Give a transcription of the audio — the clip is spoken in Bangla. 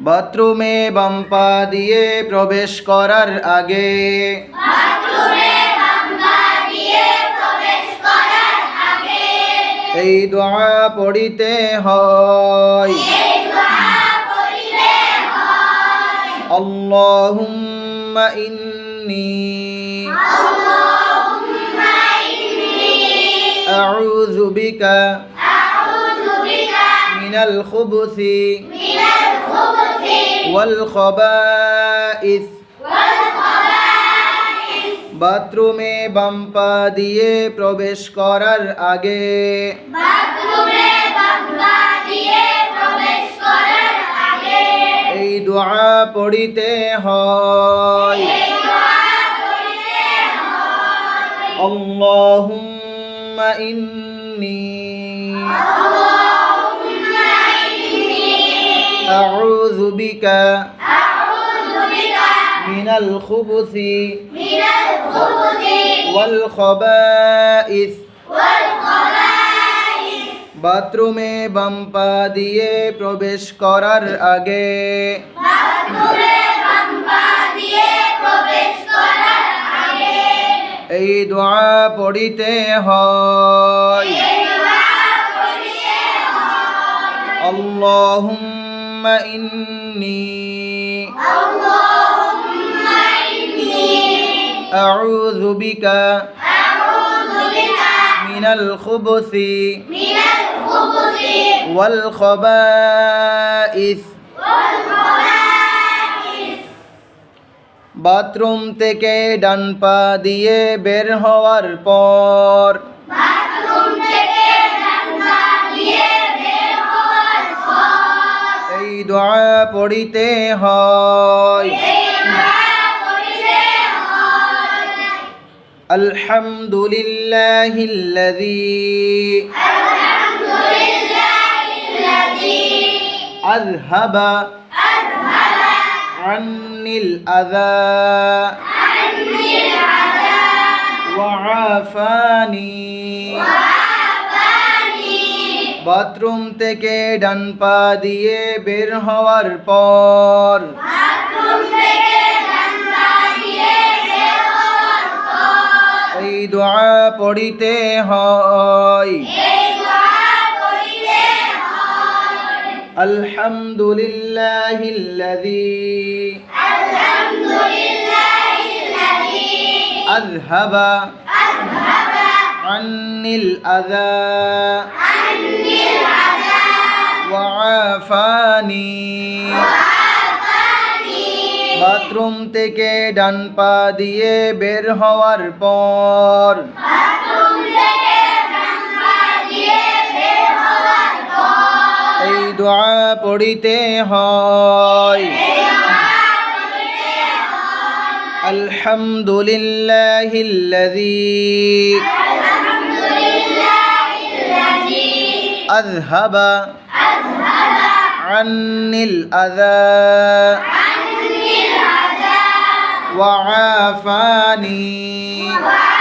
বাথরুমে বাম্পা দিয়ে প্রবেশ করার আগে এই দোয়া পড়িতে হয় اللهم إني أعوذ بك من الخبث والخبائث বাথরুমে বাম্পা দিয়ে প্রবেশ করার আগে এই দোয়া পড়িতে হয় اللهم إني أعوذ بك من الخبث والخبائث বাথরুমে বাম্পা দিয়ে প্রবেশ করার আগে এই দোয়া পড়িতে হয় اللهم إني أعوذ بك من الخبث والخبائث বাথরুম থেকে ডান পা দিয়ে বের হওয়ার পর দোয়া পড়িতে হয় আলহামদুলিল্লাহ أذهب عني الأذى وعافاني বাথরুম থেকে ডান পা দিয়ে বের হওয়ার পর এই দোয়া পড়িতে হয় আলহামদুলিল্লাহ أذهب عني الأذى وعافاني বাথরুম থেকে ডান পা দিয়ে বের হওয়ার পর এই দোয়া পড়িতে হয় আলহামদুলিল্লাহ أذهب عني الأذى عني الأذى وعافاني وعافاني